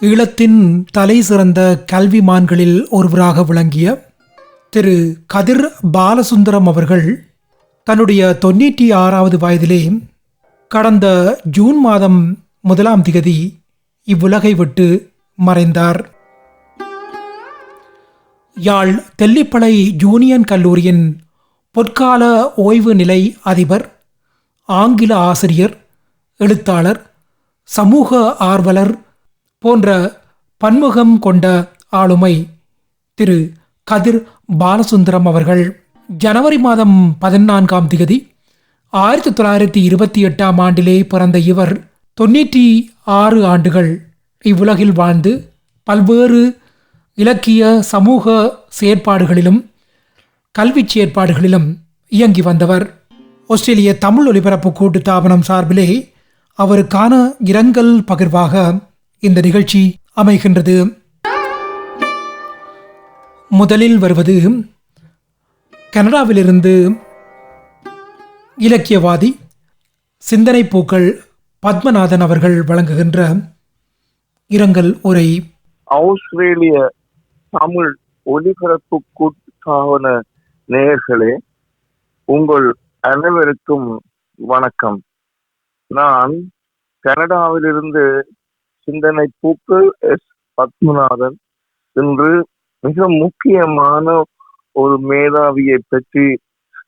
ஈழத்தின் தலை சிறந்த கல்விமான்களில் ஒருவராக விளங்கிய திரு கதிர் பாலசுந்தரம் அவர்கள் தன்னுடைய தொண்ணூற்றி ஆறாவது வயதிலே கடந்த ஜூன் மாதம் முதலாம் திகதி இவ்வுலகை விட்டு மறைந்தார். யாழ் தெல்லிப்பளை ஜூனியன் கல்லூரியின் பொற்கால ஓய்வு நிலை அதிபர் ஆங்கில ஆசிரியர் எழுத்தாளர் சமூக ஆர்வலர் போன்ற பன்முகம் கொண்ட ஆளுமை திரு கதிர் பாலசுந்தரம் அவர்கள். ஜனவரி மாதம் பதினான்காம் திகதி ஆயிரத்தி தொள்ளாயிரத்தி இருபத்தி எட்டாம் ஆண்டிலே பிறந்த இவர் தொண்ணூற்றி ஆறு ஆண்டுகள் இவ்வுலகில் வாழ்ந்து பல்வேறு இலக்கிய சமூக செயற்பாடுகளிலும் கல்விச் செயற்பாடுகளிலும் இயங்கி வந்தவர். ஆஸ்திரேலிய தமிழ் ஒலிபரப்பு கூட்டு தாபனம் சார்பிலே அவருக்கான இரங்கல் பகிர்வாக இந்த நிகழ்ச்சி அமைகின்றது. முதலில் வருவது கனடாவிலிருந்து இலக்கியவாதி சிந்தனை பூக்கள் பத்மநாதன் அவர்கள் வழங்குகின்ற இரங்கல் உரை. ஆஸ்திரேலிய தமிழ் ஒலிபரப்பு கூட்டாவன நேயர்களே உங்கள் அனைவருக்கும் வணக்கம். நான் கனடாவிலிருந்து சிந்தனை பூக்கள் எஸ் பத்மநாதன் என்று மிக முக்கியமான ஒரு மேதாவியை பற்றி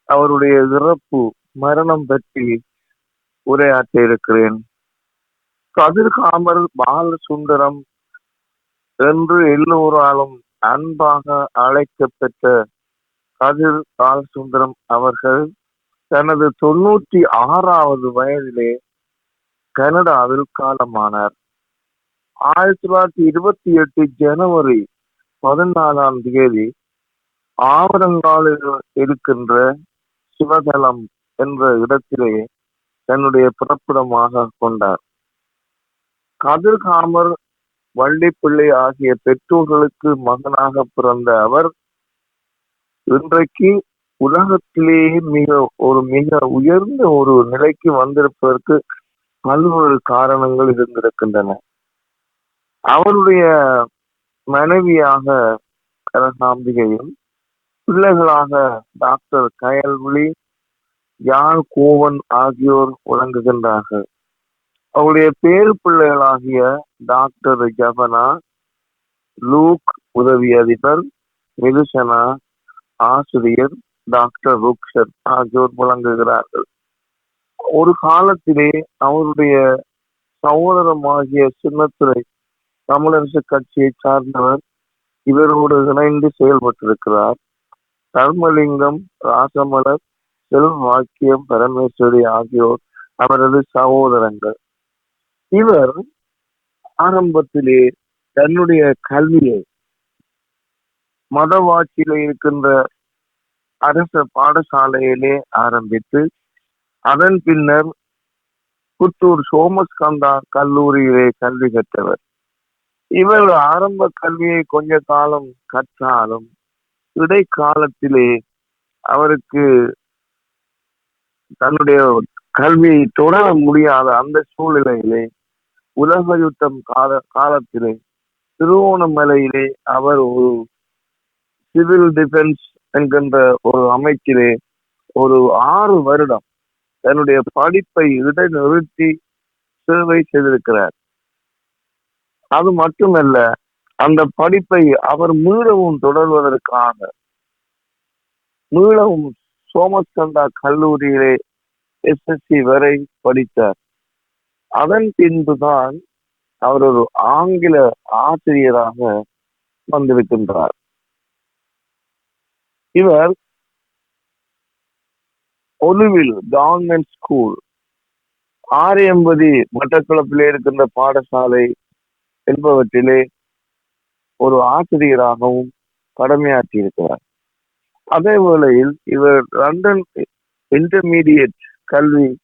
அவருடைய இறப்பு மரணம் பற்றி உரையாற்ற இருக்கிறேன். கதிர்காமர் பாலசுந்தரம் என்று எல்லோராலும் அன்பாக அழைக்கப்பெற்ற கதிர் பாலசுந்தரம் அவர்கள் தனது தொண்ணூற்றி ஆறாவது வயதிலே கனடாவில் காலமானார். ஆயிரத்தி தொள்ளாயிரத்தி இருபத்தி எட்டு ஜனவரி பதினாலாம் தேதி ஆவரங்காலில் இருக்கின்ற சிவதலம் என்ற இடத்திலே தன்னுடைய பிறப்பிடமாக கொண்டார். கதிர்காமர் வள்ளிப்பிள்ளை ஆகிய பெற்றோர்களுக்கு மகனாக பிறந்த அவர் இன்றைக்கு உலகத்திலேயே மிக ஒரு மிக உயர்ந்த ஒரு நிலைக்கு வந்திருப்பதற்கு பல்வேறு காரணங்கள் இருந்திருக்கின்றன. அவருடைய மனைவியாக கரசாம்பிகையும் பிள்ளைகளாக டாக்டர் கயல்விழி யாழ் கோவன் ஆகியோர் விளங்குகின்றார்கள் அவருடைய பேரு பிள்ளைகளாகிய டாக்டர் ஜபனா லூக் உதவி அதிபர் மிதுசனா ஆசிரியர் டாக்டர் ருக்ஷர் ஆகியோர் விளங்குகிறார்கள் ஒரு காலத்திலே அவருடைய சகோதரமாகிய சின்னத்துறை தமிழரசு கட்சியை சார்ந்தவர் இவரோடு இணைந்து செயல்பட்டிருக்கிறார். தர்மலிங்கம் ராசமலர் செல்வாக்கியம் பரமேஸ்வரி ஆகியோர் அவரது சகோதரங்கள் இவர் ஆரம்பத்திலே தன்னுடைய கல்வியை மதவாட்சியில இருக்கின்ற அரச பாடசாலையிலே ஆரம்பித்து அதன் பின்னர் புத்தூர் சோமஸ்கந்தா கல்லூரியிலே கல்வி கற்றவர். இவர் ஆரம்ப கல்வியை கொஞ்ச காலம் கற்றாலும் இடைக்காலத்திலே அவருக்கு தன்னுடைய கல்வியை தொடர முடியாத அந்த சூழ்நிலையிலே உலக யுத்தம் கால காலத்திலே திருவோணமலையிலே அவர் ஒரு சிவில் டிஃபென்ஸ் என்கின்ற ஒரு அமைச்சிலே ஒரு ஆறு வருடம் தன்னுடைய படிப்பை இடைநிறுத்தி சேவை செய்திருக்கிறார். அது மட்டுமல்ல அந்த படிப்பை அவர் மீளவும் தொடர்வதற்காக மீளவும் சோமஸ்கந்தா கல்லூரியிலே எஸ்எஸ்சி வரை படித்தார். அதன் பின்புதான் அவர் ஒரு ஆங்கில ஆசிரியராக வந்திருக்கின்றார். இவர் ஒலுவில் கவர்மெண்ட் ஸ்கூல் ஆரியம்பதி மட்டக்களப்பிலே இருக்கின்ற பாடசாலை என்பவற்றிலே ஒரு ஆசிரியராகவும் கடமையாற்றி இருக்கிறார் அதே வேளையில் இவர் லண்டன் இன்டர்மீடியட் கல்வி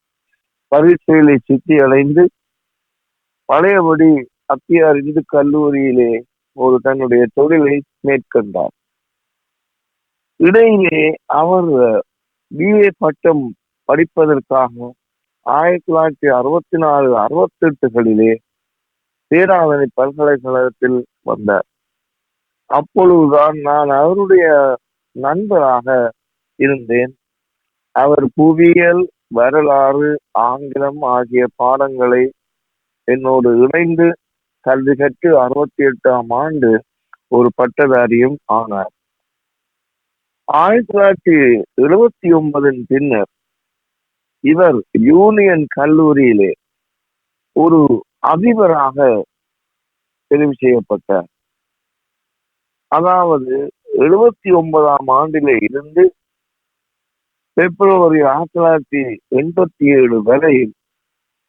பரீட்சையிலே சித்தி அடைந்து பழையபடி அத்தியார் இந்து கல்லூரியிலே ஒரு தன்னுடைய தொழிலை மேற்கொண்டார். இடையிலே அவர் பிஏ பட்டம் படிப்பதற்காக ஆயிரத்தி தொள்ளாயிரத்தி அறுபத்தி நாலு அறுபத்தி எட்டுகளிலே பல்கலைக்கழகத்தில் வந்தார் அப்பொழுதுதான் நான் அவருடைய நண்பராக இருந்தேன். அவர் புவியியல் வரலாறு ஆங்கிலம் ஆகிய பாடங்களை என்னோடு இணைந்து கல்வி கற்று அறுபத்தி எட்டாம் ஆண்டு ஒரு பட்டதாரியும் ஆனார். ஆயிரத்தி தொள்ளாயிரத்தி எழுபத்தி ஒன்பதின் பின்னர் இவர் யூனியன் கல்லூரியிலே ஒரு அதிபராக தெரிவு செய்யப்பட்டார் அதாவது எழுபத்தி ஒன்பதாம் ஆண்டில இருந்து பிப்ரவரி ஆயிரத்தி தொள்ளாயிரத்தி எண்பத்தி ஏழு வரை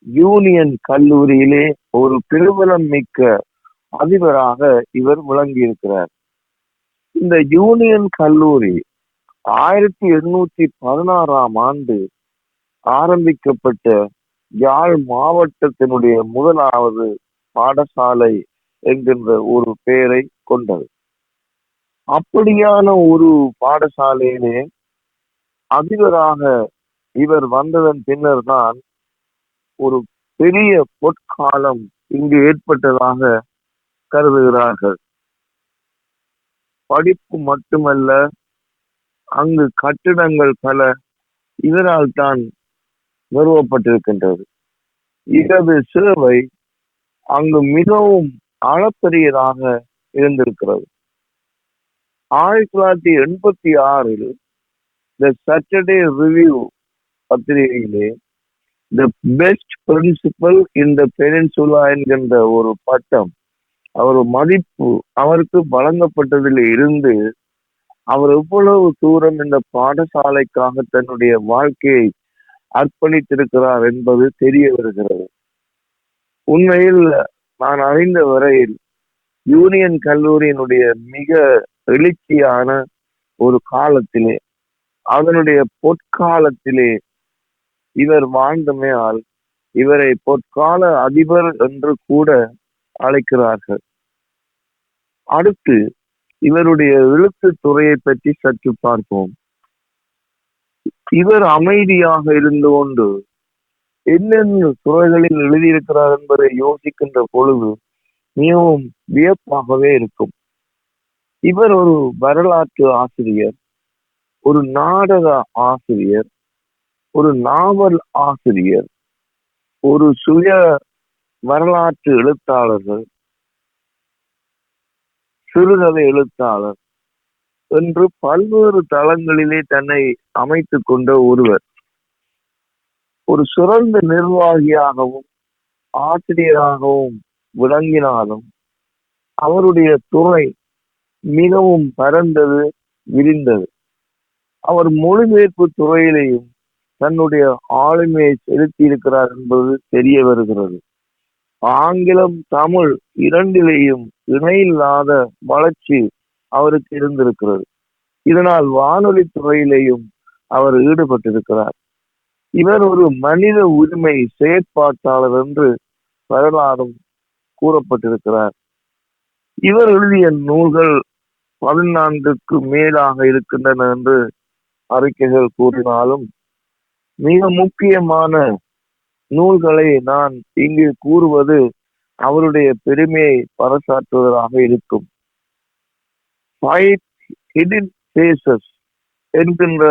யூனியன் கல்லூரியிலே ஒரு பிரபலம் மிக்க அதிபராக இவர் விளங்கியிருக்கிறார். இந்த யூனியன் கல்லூரி ஆயிரத்தி எண்ணூத்தி பதினாறாம் ஆண்டு ஆரம்பிக்கப்பட்ட யாழ் மாவட்டத்தினுடைய முதலாவது பாடசாலை என்கின்ற ஒரு பெயரை கொண்டது. அப்படியான ஒரு பாடசாலையிலே அதிபராக இவர் வந்ததன் பின்னர் தான் ஒரு பெரிய பொற்காலம் இங்கு ஏற்பட்டதாக கருதுகிறார்கள். படிப்பு மட்டுமல்ல அங்கு கட்டிடங்கள் பல இதனால் தான் நிறுவப்பட்டிருக்கின்றது. இடது சிலுவை அங்கு மிகவும் அளப்பெரியதாக இருந்திருக்கிறது. ஆயிரத்தி தொள்ளாயிரத்தி எண்பத்தி ஆறில் the Saturday review பத்திரிகையிலே the best principal in the peninsula என்கின்ற ஒரு பட்டம் அவர் மதிப்பு அவருக்கு வழங்கப்பட்டதில் இருந்து அவர் எவ்வளவு தூரம் இந்த பாடசாலைக்காக தன்னுடைய வாழ்க்கையை அர்ப்பணித்திருக்கிறார் என்பது தெரிய வருகிறது. உண்மையில் நான் அறிந்த வரையில் யூனியன் கல்லூரியினுடைய மிக எழுச்சியான ஒரு காலத்திலே அதனுடைய பொற்காலத்திலே இவர் வாழ்ந்தமையால் இவரை பொற்கால அதிபர் என்று கூட அழைக்கிறார்கள். அடுத்து இவருடைய எழுத்து துறையை பற்றி சற்று பார்ப்போம். இவர் அமைதியாக இருந்து கொண்டு என்னென்ன துறைகளில் எழுதியிருக்கிறார் என்பதை யோசிக்கின்ற பொழுது மிகவும் வியப்பாகவே இருக்கும். இவர் ஒரு வரலாற்று ஆசிரியர் ஒரு நாடக ஆசிரியர் ஒரு நாவல் ஆசிரியர் ஒரு சுய வரலாற்று எழுத்தாளர்கள் சிறுகதை எழுத்தாளர் என்று பல்வேறு தளங்களிலே தன்னை அமைத்துக் கொண்ட ஒருவர். ஒரு சிறந்த நிர்வாகியாகவும் ஆசிரியராகவும் விளங்கினாலும் அவருடைய துறை மிகவும் பரந்தது விரிந்தது. அவர் மொழிபெயர்ப்பு துறையிலேயும் தன்னுடைய ஆளுமையை செலுத்தி இருக்கிறார் என்பது தெரிய வருகிறது. ஆங்கிலம் தமிழ் இரண்டிலேயும் இணையில்லாத வளர்ச்சி அவருக்கு இருந்திருக்கிறது. இதனால் வானொலி துறையிலேயும் அவர் ஈடுபட்டிருக்கிறார். இவர் ஒரு மனித உரிமை செயற்பாட்டாளர் என்று வரலாறும் கூறப்பட்டிருக்கிறார். இவர் எழுதிய நூல்கள் பதினான்குக்கு மேலாக இருக்கின்றன என்று அறிக்கைகள் கூறினாலும் மிக முக்கியமான நூல்களை நான் இங்கு கூறுவது அவருடைய பெருமையை பறைசாற்றுவதாக இருக்கும். ஃபைவ் ஹிடன் பேசஸ் என்கின்ற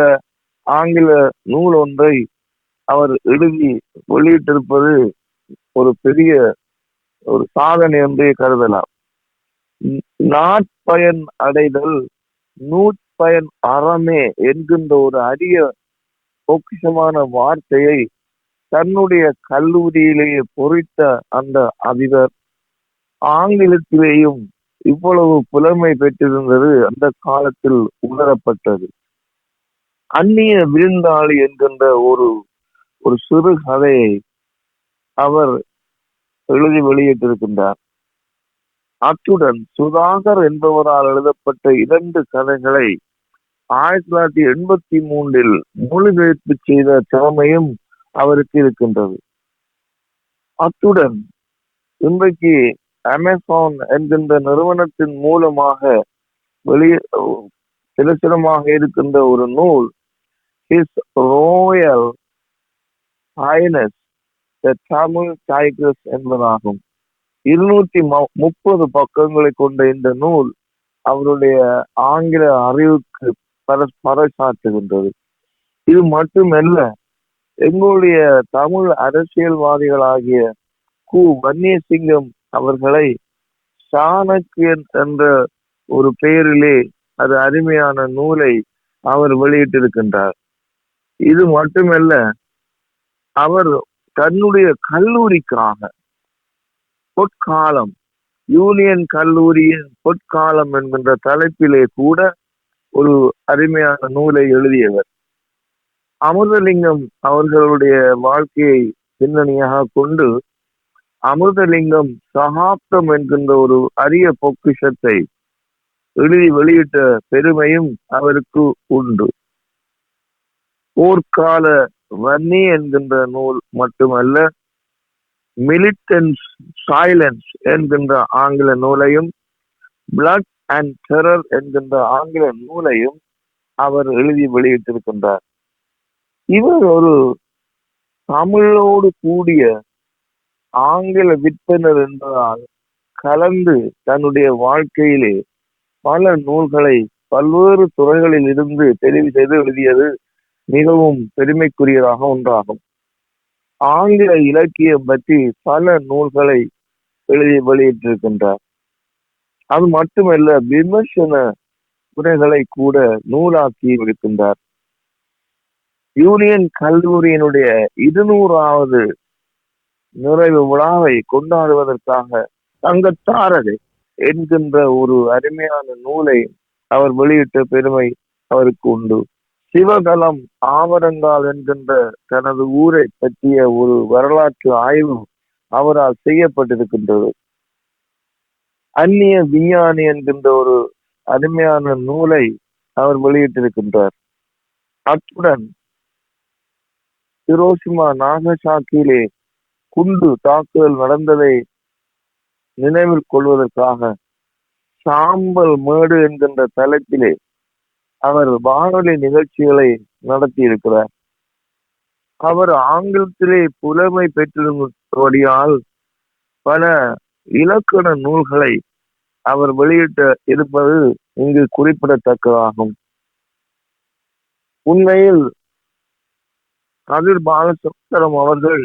ஆங்கில நூல் ஒன்றை அவர் எழுதி வெளியிட்டிருப்பது ஒரு பெரிய ஒரு சாதனை என்றே கருதலாம். நாட்பயன் அடைதல் நூற்பயன் அறமே என்கின்ற ஒரு அரிய பொக்கிஷமான வார்த்தையை தன்னுடைய கல்லூரியிலேயே பொறித்த அந்த அதிபர் ஆங்கிலத்திலேயும் இவ்வளவு புலமை பெற்றிருந்தது அந்த காலத்தில் உணரப்பட்டது. அந்நிய விருந்தாளி என்கின்ற ஒரு ஒரு சிறு கதையை அவர் எழுதி வெளியிட்டிருக்கின்றார். அத்துடன் சுதாகர் என்பவரால் எழுதப்பட்ட இரண்டு கதைகளை ஆயிரத்தி தொள்ளாயிரத்தி எண்பத்தி மூன்றில் மொழிபெயர்ப்பு செய்த திறமையும் அவருக்கு இருக்கின்றது. அத்துடன் இன்றைக்கு அமேசான் என்கின்ற நிறுவனத்தின் மூலமாக வெளியே பிரசுரமாக இருக்கின்ற ஒரு நூல் his royal highness the Tamil tigers என்பதாகும். இருநூத்தி முப்பது பக்கங்களை கொண்ட இந்த நூல் அவருடைய ஆங்கில அறிவுக்கு பர பறைசாற்றுகின்றது. இது மட்டுமல்ல எங்களுடைய தமிழ் அரசியல்வாதிகளாகிய கு வன்னியசிங்கம் அவர்களை சாணக்கியன் என்ற ஒரு பெயரிலே அது அருமையான நூலை அவர் வெளியிட்டிருக்கின்றார். இது மட்டுமல்ல அவர் தன்னுடைய கல்லூரிக்காக பொற்காலம் யூனியன் கல்லூரியின் பொற்காலம் என்கின்ற தலைப்பிலே கூட ஒரு அருமையான நூலை எழுதியவர். அமிர்தலிங்கம் அவர்களுடைய வாழ்க்கையை பின்னணியாக கொண்டு அமிர்தலிங்கம் சகாப்தம் என்கின்ற ஒரு அரிய பொக்கிஷத்தை எழுதி வெளியிட்ட பெருமையும் அவருக்கு உண்டு. போர்க்கால வன்னி என்கின்ற நூல் மட்டுமல்ல மிலிட்டன்ஸ் சைலன்ஸ் என்கின்ற ஆங்கில நூலையும் பிளட் அண்ட் டெரர் என்கின்ற ஆங்கில நூலையும் அவர் எழுதி வெளியிட்டிருக்கின்றார். இவர் ஒரு தமிழோடு கூடிய ஆங்கில விற்பனர் என்பதால் கலந்து தன்னுடைய வாழ்க்கையிலே பல நூல்களை பல்வேறு துறைகளில் இருந்து தெரிவு செய்து எழுதியது மிகவும் பெருமைக்குரியதாக ஒன்றாகும். ஆங்கில இலக்கியம் பற்றி பல நூல்களை எழுதி வெளியிட்டிருக்கின்றார். அது மட்டுமல்ல விமர்சன உரைகளை கூட நூலாக்கி இருக்கின்றார். யூனியன் கல்லூரியினுடைய இருநூறாவது நிறைவு விழாவை கொண்டாடுவதற்காக தங்கத்தாரகை என்கின்ற ஒரு அருமையான நூலை அவர் வெளியிட்ட பெருமை அவருக்கு உண்டு. சிவகலம் ஆவரங்கால் என்கின்ற தனது ஊரை பற்றிய ஒரு வரலாற்று ஆய்வு அவரால் செய்யப்பட்டிருக்கின்றது. அந்நிய விஞ்ஞானி என்கின்ற ஒரு அருமையான நூலை அவர் வெளியிட்டிருக்கின்றார். அத்துடன் ஹிரோஷிமா நாகசாக்கியிலே குண்டு தாக்குதல் நடந்ததை நினைவில் கொள்வதற்காக சாம்பல் மேடு என்கின்ற தளத்திலே அவர் வானொலி நிகழ்ச்சிகளை நடத்தி இருக்கிறார் அவர் ஆங்கிலத்திலே புலமை பெற்றிருந்தபடியால் பல இலக்கண நூல்களை அவர் வெளியிட்ட இருப்பது இங்கு குறிப்பிடத்தக்கதாகும். உண்மையில் கதிர் பாலசுந்தரம் அவர்கள்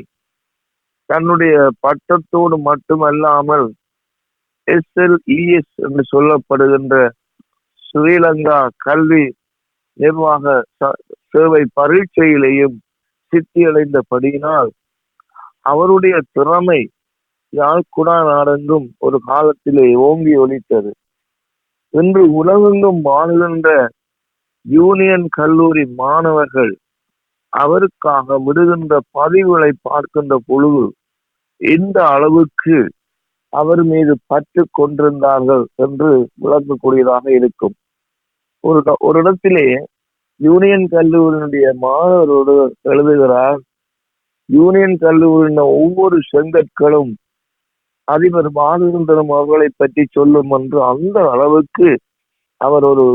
தன்னுடைய பட்டத்தோடு மட்டுமல்லாமல் எஸ்எல்இஎஸ் என்று சொல்லப்படுகின்ற ஸ்ரீலங்கா கல்வி நிர்வாக ச- சேவை பரீட்சையிலேயும் சித்தியடைந்தபடியினால் அவருடைய திறமை யாழ்குடா நாடெங்கும் ஒரு காலத்திலே ஓங்கி ஒலித்தது. இன்று உலகெங்கும் வாழ்கின்ற யூனியன் கல்லூரி மாணவர்கள் அவருக்காக விடுகின்ற பதிவுகளை பார்க்கின்ற பொழுது எந்த அளவுக்கு அவர் மீது பற்று கொண்டிருந்தார்கள் என்று விளக்கக்கூடியதாக இருக்கும். ஒரு ஒரு இடத்திலே யூனியன் கல்லூரியினுடைய மாணவரோடு எழுதுகிறார் யூனியன் கல்லூரியின் ஒவ்வொரு செங்கற்களும் அதிபர் பாலசுந்தரம் அவர்களை பற்றி சொல்லும் என்று அந்த அளவுக்கு அவர் ஒரு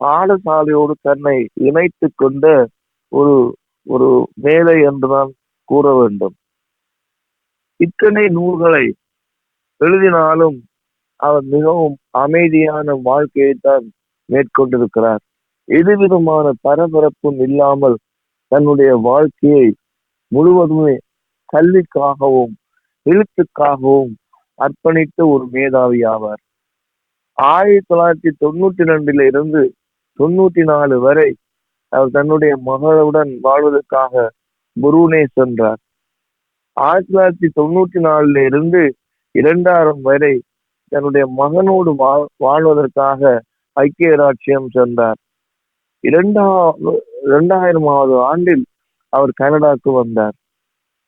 பாடசாலையோடு தன்னை இணைத்து கொண்ட ஒரு ஒரு வேலை என்றுதான் கூற வேண்டும். இத்தனை நூல்களை எழுதினாலும் அவர் மிகவும் அமைதியான வாழ்க்கையைத்தான் மேற்கொண்டிருக்கிறார். எதுவிதமான பரபரப்பும் இல்லாமல் தன்னுடைய வாழ்க்கையை முழுவதுமே கல்விக்காகவும் எழுத்துக்காகவும் அர்ப்பணித்த ஒரு மேதாவி ஆவார். ஆயிரத்தி தொள்ளாயிரத்தி தொண்ணூத்தி ரெண்டுல இருந்து தொண்ணூத்தி நாலு வரை அவர் தன்னுடைய மகளுடன் வாழ்வதற்காக புரூனே சென்றார். ஆயிரத்தி தொள்ளாயிரத்தி தொண்ணூத்தி நாலுல இருந்து இரண்டாயிரம் வரை தன்னுடைய மகனோடு வாழ் வாழ்வதற்காக ஐக்கிய ராட்சியம் சென்றார். இரண்டாவது இரண்டாயிரமாவது ஆண்டில் அவர் கனடாக்கு வந்தார்.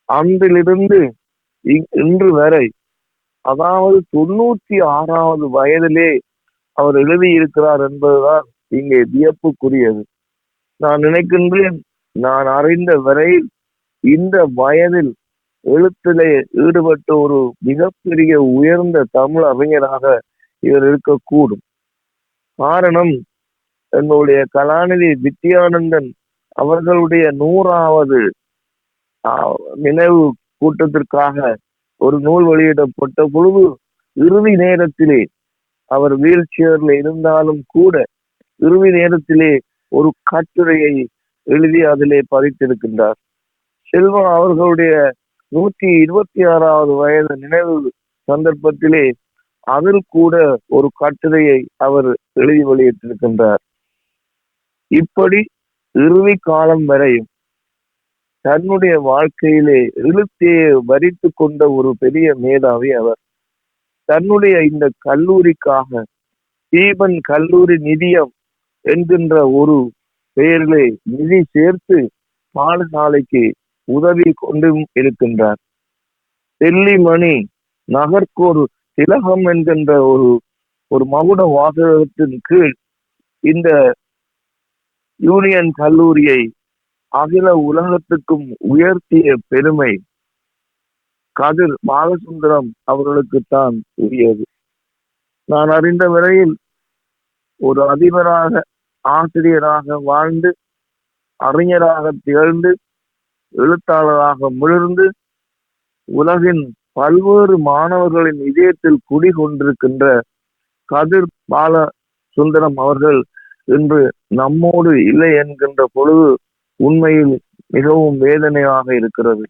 அன்றிலிருந்து இன்று வரை அதாவது தொண்ணூத்தி ஆறாவது வயதிலே அவர் எழுதியிருக்கிறார் என்பதுதான் இங்கே வியப்புக்குரியது. நான் நினைக்கின்றேன் நான் அறிந்த வரை இந்த வயதில் எழுத்திலே ஈடுபட்ட ஒரு மிகப்பெரிய உயர்ந்த தமிழ் அறிஞராக இவர் இருக்கக்கூடும். காரணம் எங்களுடைய கலாநிதி வித்யானந்தன் அவர்களுடைய நூறாவது ஆஹ், நினைவு கூட்டத்திற்காக ஒரு நூல் வெளியிடப்பட்ட பொழுது இறுதி நேரத்திலே அவர் வீல் சேர்ல இருந்தாலும் கூட இறுதி நேரத்திலே ஒரு கட்டுரையை எழுதி அதிலே பதித்திருக்கின்றார். செல்வம் அவர்களுடைய நூற்றி இருபத்தி ஆறாவது வயது நினைவு சந்தர்ப்பத்திலே அதில் கூட ஒரு கட்டுரையை அவர் எழுதி வெளியிட்டிருக்கின்றார். இப்படி இறுதி காலம் வரையும் தன்னுடைய வாழ்க்கையிலே இழுத்தையை வரித்து கொண்ட ஒரு பெரிய மேதாவி அவர். தன்னுடைய இந்த கல்லூரிக்காக தீபன் கல்லூரி நிதியம் என்கின்ற ஒரு பெயரிலே நிதி சேர்த்து பாடசாலைக்கு உதவி கொண்டும் இருக்கின்றார். தெல்லிமணி நகர்கோர் திலகம் என்கின்ற ஒரு ஒரு மகுட வாசகத்தின் கீழ் இந்த யூனியன் கல்லூரியை அகில உலகத்துக்கும் உயர்த்திய பெருமை கதிர் பாலசுந்தரம் அவர்களுக்குத்தான் உரியது. நான் அறிந்த வரையில் ஒரு அதிபராக ஆசிரியராக வாழ்ந்து அறிஞராக திகழ்ந்து எழுத்தாளராக முழுர்ந்து உலகின் பல்வேறு மாணவர்களின் இதயத்தில் குடிகொண்டிருக்கின்ற கதிர் பால சுந்தரம் அவர்கள் இன்று நம்மோடு இல்லை என்கின்ற பொழுது உண்மையில் மிகவும் வேதனையாக இருக்கிறது.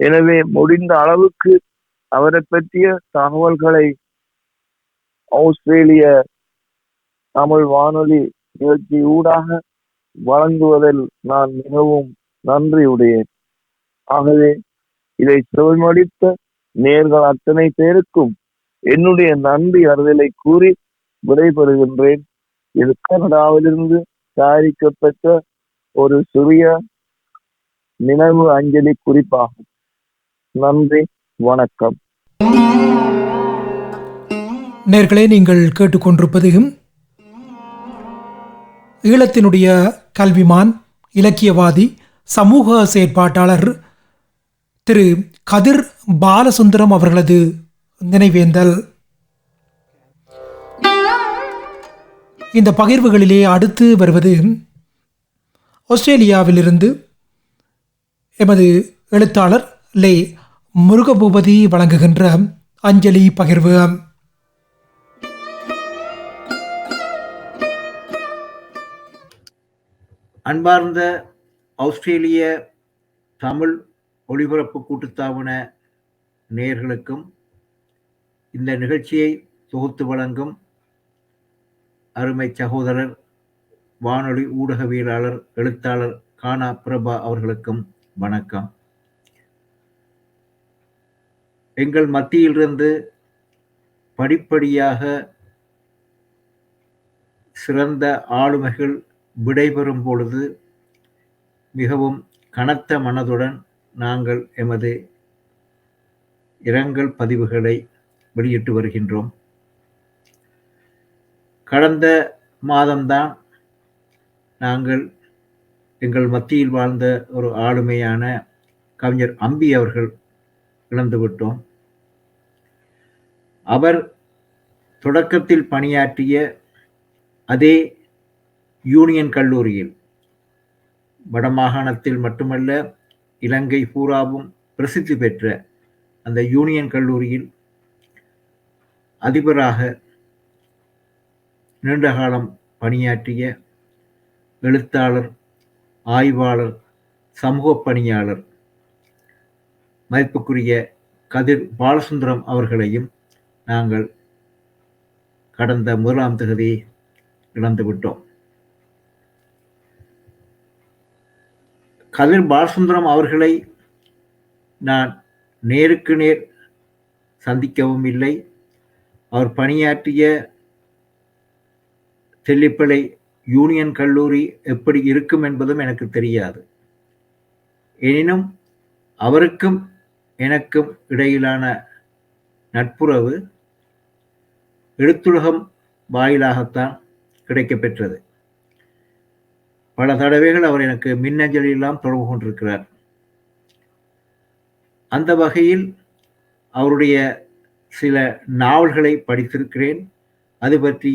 எனவே முடிந்த அளவுக்கு அவரை பற்றிய தகவல்களை ஆஸ்திரேலிய தமிழ் வானொலி நிகழ்ச்சி ஊடாக வழங்குவதில் நான் மிகவும் நன்றியுடையேன் ஆகவே இதை செவிமடித்த நேர்கள் அத்தனை பேருக்கும் என்னுடைய நன்றி அறிதலை கூறி விடைபெறுகின்றேன். இது கனடாவிலிருந்து தயாரிக்கப்பட்ட ஒரு சிறிய நினைவு அஞ்சலி குறிப்பாகும். நன்றி வணக்கம். நேர்களே நீங்கள் கேட்டுக்கொண்டிருப்பதையும் ஈழத்தினுடைய கல்விமான் இலக்கியவாதி சமூக செயற்பாட்டாளர் திரு கதிர் பாலசுந்தரம் அவர்களது நினைவேந்தல். இந்த பகிர்வுகளிலே அடுத்து வருவது ஆஸ்திரேலியாவிலிருந்து எமது எழுத்தாளர் லே முருகபூபதி வழங்குகின்ற அஞ்சலி பகிர்வு. அன்பார்ந்த ஆஸ்திரேலிய தமிழ் ஒளிபரப்பு கூட்டுத்தாபன நேயர்களுக்கும் இந்த நிகழ்ச்சியை தொகுத்து வழங்கும் அருமை சகோதரர் வானொலி ஊடகவியலாளர் எழுத்தாளர் கானா பிரபா அவர்களுக்கும் வணக்கம். எங்கள் மத்தியிலிருந்து படிப்படியாக சிறந்த ஆளுமைகள் விடைபெறும் பொழுது மிகவும் கனத்த மனதுடன் நாங்கள் எமது இரங்கல் பதிவுகளை வெளியிட்டு வருகின்றோம். கடந்த மாதம்தான் நாங்கள் எங்கள் மத்தியில் வாழ்ந்த ஒரு ஆளுமையான கவிஞர் அம்பி அவர்கள் இழந்துவிட்டோம் அவர் தொடக்கத்தில் பணியாற்றிய அதே யூனியன் கல்லூரியில் வடமாகாணத்தில் மட்டுமல்ல இலங்கை பூராவும் பிரசித்தி பெற்ற அந்த யூனியன் கல்லூரியில் அதிபராக நீண்ட காலம் பணியாற்றிய எழுத்தாளர் ஆய்வாளர் சமூக பணியாளர் மதிப்புக்குரிய கதிர் பாலசுந்தரம் அவர்களையும் நாங்கள் கடந்த முதலாம் தகுதி இழந்துவிட்டோம். கதிர் பாலசுந்தரம் அவர்களை நான் நேருக்கு நேர் சந்திக்கவும் இல்லை. அவர் பணியாற்றிய தெல்லிப்பளை யூனியன் கல்லூரி எப்படி இருக்கும் என்பதும் எனக்கு தெரியாது. எனினும் அவருக்கும் எனக்கும் இடையிலான நட்புறவு எழுத்துலகம் வாயிலாகத்தான் கிடைக்கப்பெற்றது. பல தடவைகள் அவர் எனக்கு மின்னஞ்சலெல்லாம் தொடர்பு கொண்டிருக்கிறார். அந்த வகையில் அவருடைய சில நாவல்களை படித்திருக்கிறேன். அது பற்றி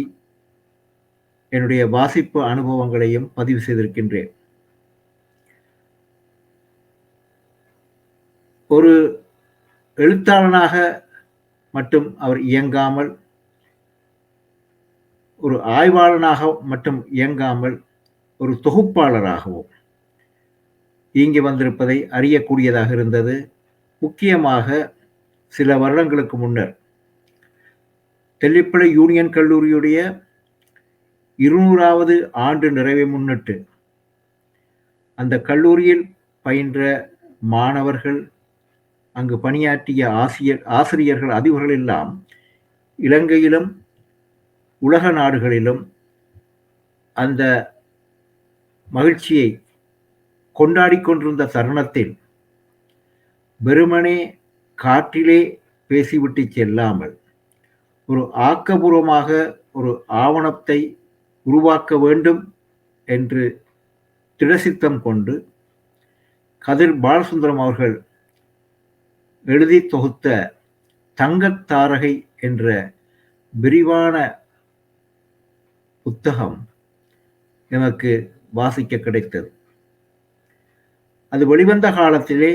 என்னுடைய வாசிப்பு அனுபவங்களையும் பதிவு செய்திருக்கின்றேன். ஒரு எழுத்தாளனாக மட்டும் அவர் இயங்காமல் ஒரு ஆய்வாளனாக மட்டும் இயங்காமல் ஒரு தொகுப்பாளராகவும் இங்கு வந்திருப்பதை அறியக்கூடியதாக இருந்தது. முக்கியமாக சில வருடங்களுக்கு முன்னர் தெல்லிப்பளை யூனியன் கல்லூரியுடைய இருநூறாவது ஆண்டு நிறைவை முன்னிட்டு அந்த கல்லூரியில் பயின்ற மாணவர்கள் அங்கு பணியாற்றிய ஆசிரியர் ஆசிரியர்கள் அதிபர்கள் எல்லாம் இலங்கையிலும் உலக நாடுகளிலும் அந்த மகிழ்ச்சியை கொண்டாடி கொண்டிருந்த தருணத்தில் வெறுமனே காற்றிலே பேசிவிட்டு செல்லாமல் ஒரு ஆக்கபூர்வமாக ஒரு ஆவணத்தை உருவாக்க வேண்டும் என்று திடசித்தம் கொண்டு கதிர் பாலசுந்தரம் அவர்கள் எழுதி தொகுத்த தங்கத்தாரகை என்ற விரிவான புத்தகம் எனக்கு வாசிக்க கிடைத்தது. அது வெளிவந்த காலத்திலே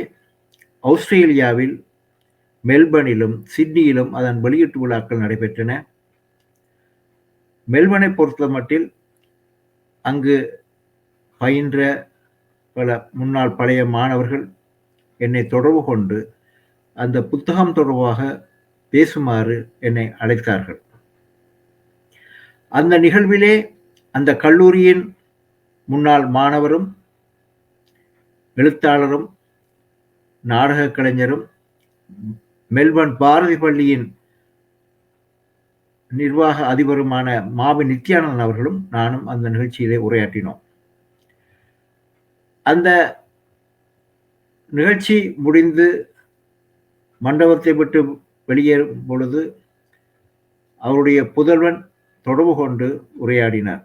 ஆஸ்திரேலியாவில் மெல்பர்னிலும் சிட்னியிலும் அதன் வெளியீட்டு விழாக்கள் நடைபெற்றன. மெல்பர்னை பொறுத்த மட்டில் அங்கு பயின்ற பல முன்னாள் பழைய மாணவர்கள் என்னை தொடர்பு கொண்டு அந்த புத்தகம் தொடர்பாக பேசுமாறு என்னை அழைத்தார்கள். அந்த நிகழ்விலே அந்த கல்லூரியின் முன்னாள் மாணவரும் எழுத்தாளரும் நாடக கலைஞரும் மெல்பர்ன் பாரதி பள்ளியின் நிர்வாக அதிபருமான மாவி நித்யானந்தன் அவர்களும் நானும் அந்த நிகழ்ச்சியிலே உரையாற்றினோம். அந்த நிகழ்ச்சி முடிந்து மண்டபத்தை விட்டு வெளியேறும் பொழுது அவருடைய புதல்வன் தொடர்பு கொண்டு உரையாடினார்.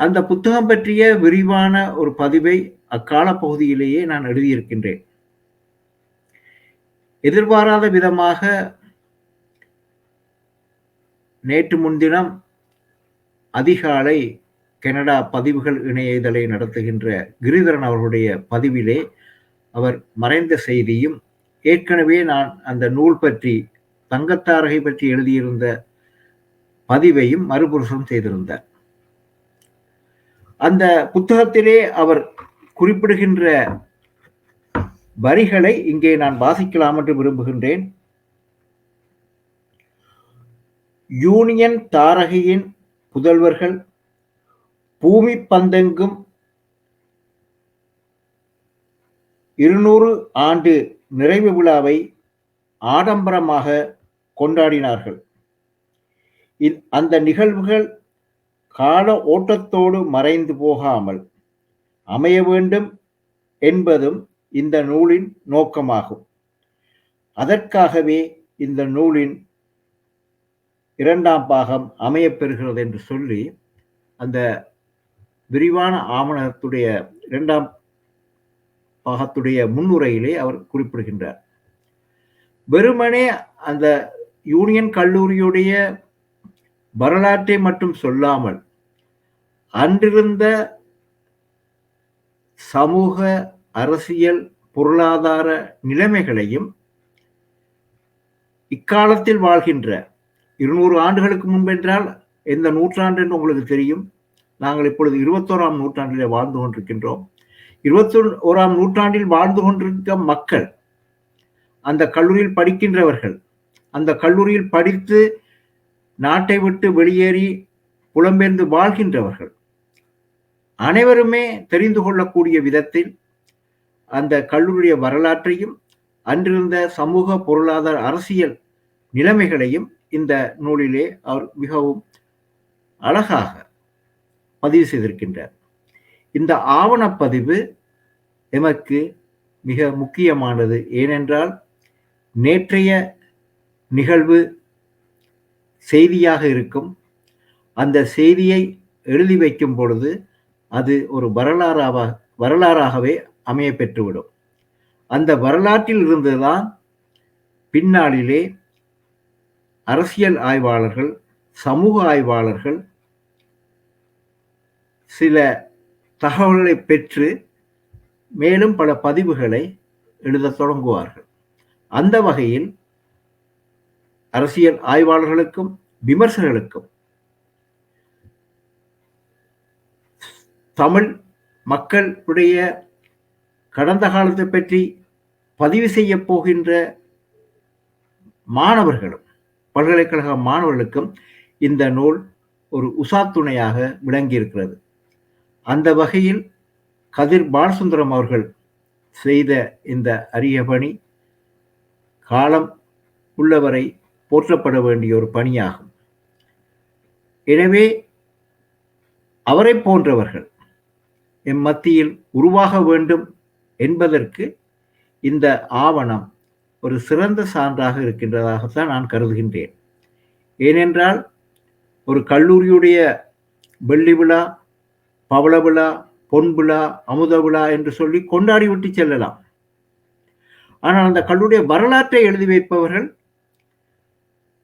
அந்த புத்தகம் பற்றிய விரிவான ஒரு பதிவை அக்கால பகுதியிலேயே நான் எழுதியிருக்கின்றேன். எதிர்பாராத விதமாக நேற்று முன்தினம் அதிகாலை கனடா பதிவுகள் இணைய இதழை நடத்துகின்ற கிரிதரன் அவர்களுடைய பதிவிலே அவர் மறைந்த செய்தியும் ஏற்கனவே நான் அந்த நூல் பற்றி தங்கத்தாரகை பற்றி எழுதியிருந்த பதிவையும் மறுபுருஷம் செய்திருந்தார். அந்த புத்தகத்திலே அவர் குறிப்பிடுகின்ற வரிகளை இங்கே நான் வாசிக்கலாம் என்று விரும்புகின்றேன். யூனியன் தாரகையின் புதல்வர்கள் பூமி பந்தெங்கும் இருநூறு ஆண்டு நிறைவு விழாவை ஆடம்பரமாக கொண்டாடினார்கள். அந்த நிகழ்வுகள் கால ஓட்டத்தோடு மறைந்து போகாமல் அமைய வேண்டும் என்பதும் இந்த நூலின் நோக்கமாகும். அதற்காகவே இந்த நூலின் இரண்டாம் பாகம் அமையப்பெறுகிறது என்று சொல்லி அந்த விரிவான ஆவணத்துடைய இரண்டாம் பாகத்துடைய முன்னுரையிலே அவர் குறிப்பிடுகின்றார். வெறுமனே அந்த யூனியன் கல்லூரியுடைய வரலாற்றை மட்டும் சொல்லாமல் அன்றிருந்த சமூக அரசியல் பொருளாதார நிலைமைகளையும் இக்காலத்தில் வாழ்கின்ற இருநூறு ஆண்டுகளுக்கு முன்பென்றால் எந்த நூற்றாண்டு என்று உங்களுக்கு தெரியும். நாங்கள் இப்பொழுது இருபத்தோராம் நூற்றாண்டிலே வாழ்ந்து கொண்டிருக்கின்றோம். இருபத்தி ஓராம் நூற்றாண்டில் வாழ்ந்து கொண்டிருக்க மக்கள் அந்த கல்லூரியில் படிக்கின்றவர்கள் அந்த கல்லூரியில் படித்து நாட்டை விட்டு வெளியேறி புலம்பெயர்ந்து வாழ்கின்றவர்கள். அனைவருமே தெரிந்து கொள்ளக்கூடிய விதத்தில் அந்த கல்லூரிய வரலாற்றையும் அன்றிருந்த சமூக பொருளாதார அரசியல் நிலைமைகளையும் இந்த நூலிலே அவர் மிகவும் அழகாக பதிவு செய்திருக்கின்றார். இந்த ஆவணப்பதிவு எமக்கு மிக முக்கியமானது. ஏனென்றால் நேற்றைய நிகழ்வு செய்தியாக இருக்கும். அந்த செய்தியை எழுதி வைக்கும் பொழுது அது ஒரு வரலாறாக வரலாறாகவே அமைய பெற்றுவிடும். அந்த வரலாற்றில் இருந்துதான் பின்னாளிலே அரசியல் ஆய்வாளர்கள் சமூக ஆய்வாளர்கள் சில தகவல்களை பெற்று மேலும் பல பதிவுகளை எழுதத் தொடங்குவார்கள். அந்த வகையில் அரசியல் ஆய்வாளர்களுக்கும் விமர்சகர்களுக்கும். தமிழ் மக்களுடைய கடந்த காலத்தை பற்றி பதிவு செய்ய போகின்ற மாணவர்களும் பல்கலைக்கழக மாணவர்களுக்கும் இந்த நூல் ஒரு உசாத்துணையாக விளங்கியிருக்கிறது. அந்த வகையில் கதிர் பாலசுந்தரம் அவர்கள் செய்த இந்த அரிய பணி காலம் உள்ளவரை போற்றப்பட வேண்டிய ஒரு பணியாகும். எனவே அவரை போன்றவர்கள் எம் மத்தியில் உருவாக வேண்டும் என்பதற்கு இந்த ஆவணம் ஒரு சிறந்த சான்றாக இருக்கின்றதாகத்தான் நான் கருதுகின்றேன். ஏனென்றால் ஒரு கல்லூரியுடைய வெள்ளி விழா பவள விழா பொன் விழா அமுத விழா என்று சொல்லி கொண்டாடி விட்டு செல்லலாம். ஆனால் அந்த கல்லூரிய வரலாற்றை எழுதி வைப்பவர்கள்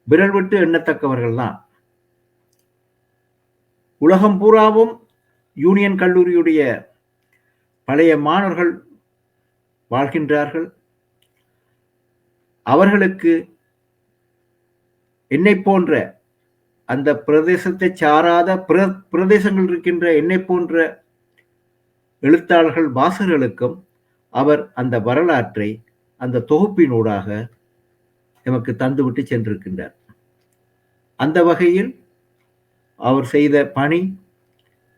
விரல் விட்டு எண்ணத்தக்கவர்கள் தான் உலகம் பூராவும் யூனியன் கல்லூரியுடைய பழைய மாணவர்கள் வாழ்கின்றார்கள். அவர்களுக்கு என்னை போன்ற அந்த பிரதேசத்தை சாராத பிர பிரதேசங்கள் இருக்கின்ற என்னை போன்ற எழுத்தாளர்கள் வாசகர்களுக்கும் அவர் அந்த வரலாற்றை அந்த தொகுப்பினூடாக எமக்கு தந்துவிட்டு சென்றிருக்கின்றார். அந்த வகையில் அவர் செய்த பணி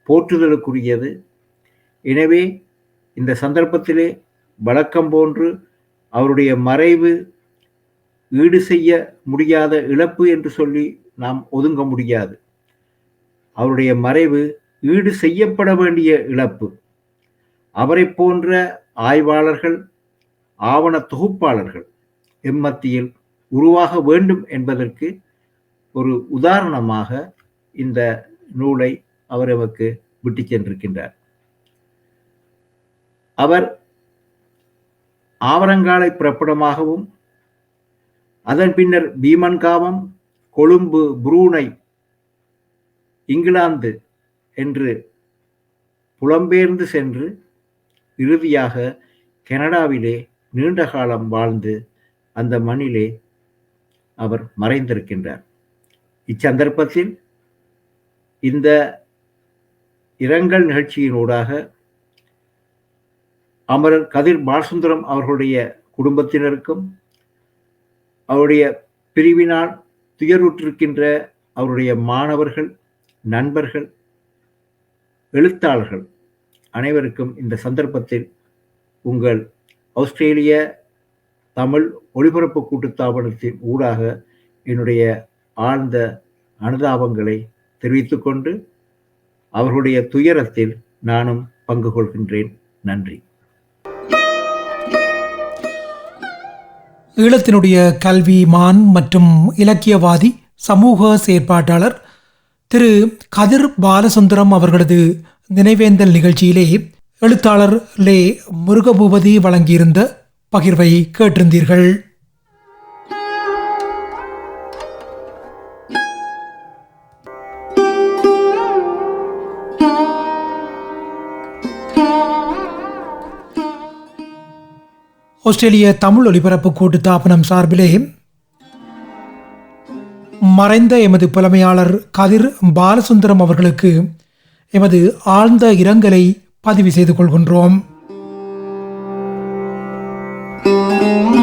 போற்றுதலுக்குரியது. எனவே இந்த சந்தர்ப்பத்திலே வழக்கம் போன்று அவருடைய மறைவு ஈடு செய்ய முடியாத இழப்பு என்று சொல்லி நாம் ஒதுங்க முடியாது. அவருடைய மறைவு ஈடு செய்யப்பட வேண்டிய இழப்பு. அவரை போன்ற ஆய்வாளர்கள் ஆவண தொகுப்பாளர்கள் எம்மத்தியில் உருவாக வேண்டும் என்பதற்கு ஒரு உதாரணமாக இந்த நூலை அவர் எமக்கு விட்டு சென்றிருக்கின்றார். அவர் ஆவரங்காலை பிறப்பிடமாகவும் அதன் பின்னர் பீமன்காவம் கொழும்பு புரூனை இங்கிலாந்து என்று புலம்பெயர்ந்து சென்று இறுதியாக கனடாவிலே நீண்ட காலம் வாழ்ந்து அந்த மண்ணிலே அவர் மறைந்திருக்கின்றார். இச்சந்தர்ப்பத்தில் இந்த இரங்கல் நிகழ்ச்சியினூடாக அமரர் கதிர் பாலசுந்தரம் அவர்களுடைய குடும்பத்தினருக்கும் அவருடைய பிரிவினால் துயருற்றிருக்கின்ற அவருடைய மாணவர்கள் நண்பர்கள் எழுத்தாளர்கள் அனைவருக்கும் இந்த சந்தர்ப்பத்தில் உங்கள் ஆஸ்திரேலிய தமிழ் ஒளிபரப்பு கூட்டுத்தாபனத்தின் ஊடாக என்னுடைய ஆழ்ந்த அனுதாபங்களை தெரிவித்துக்கொண்டு அவர்களுடைய துயரத்தில் நானும் பங்கு கொள்கின்றேன். நன்றி. ஈழத்தினுடைய கல்விமான் மற்றும் இலக்கியவாதி சமூக செயற்பாட்டாளர் திரு கதிர் பாலசுந்தரம் அவர்களது நினைவேந்தல் நிகழ்ச்சியிலே எழுத்தாளர் லே முருகபூபதி வழங்கியிருந்த பகிர்வை கேட்டிருந்தீர்கள். ஆஸ்திரேலிய தமிழ் ஒலிபரப்பு கூட்டுத்தாபனம் சார்பிலே மறைந்த எமது புலமையாளர் கதிர் பாலசுந்தரம் அவர்களுக்கு எமது ஆழ்ந்த இரங்கலை பதிவு செய்து கொள்கின்றோம். Música